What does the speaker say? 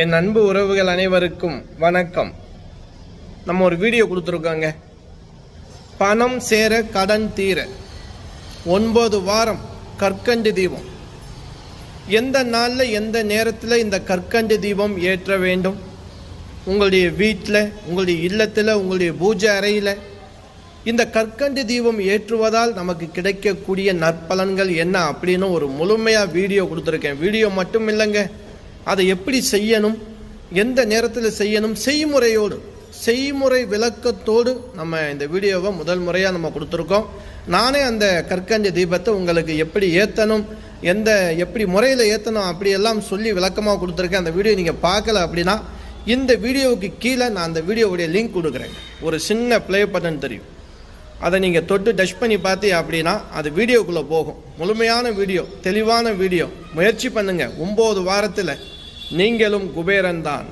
என் அன்பு உறவுகள் அனைவருக்கும் வணக்கம். நம்ம ஒரு வீடியோ கொடுத்துருக்கோங்க. பணம் சேர கடன் தீர. ஒன்பது வாரம் கற்கண்டு தீபம். எந்த நாளில் எந்த நேரத்தில் இந்த கற்கண்டு தீபம் ஏற்ற வேண்டும்? உங்களுடைய வீட்டில் உங்களுடைய இல்லத்தில் உங்களுடைய பூஜை அறையில் இந்த கற்கண்டு தீபம் ஏற்றுவதால் நமக்கு கிடைக்கக்கூடிய நற்பலன்கள் என்ன அப்படின்னு ஒரு முழுமையாக வீடியோ கொடுத்துருக்கேன். வீடியோ மட்டும் இல்லைங்க. அதை எப்படி செய்யணும் எந்த நேரத்தில் செய்யணும் செய்முறையோடு செய்முறை விளக்கத்தோடு நம்ம இந்த வீடியோவை முதல் முறையாக நம்ம கொடுத்துருக்கோம். நானே அந்த கற்கஞ்ச தீபத்தை உங்களுக்கு எப்படி ஏற்றணும் எந்த எப்படி முறையில் ஏற்றணும் அப்படியெல்லாம் சொல்லி விளக்கமாக கொடுத்துருக்கேன். அந்த வீடியோ நீங்கள் பார்க்கல அப்படின்னா இந்த வீடியோவுக்கு கீழே நான் அந்த வீடியோவுடைய லிங்க் கொடுக்குறேன். ஒரு சின்ன ப்ளே பட்டன் தெரியும். அதை நீங்கள் தொட்டு டச் பண்ணி பார்த்தீங்க அப்படின்னா அது வீடியோக்குள்ளே போகும். முழுமையான வீடியோ தெளிவான வீடியோ. முயற்சி பண்ணுங்கள் ஒம்பது வாரத்தில் நீங்களும் குபேரன் தான்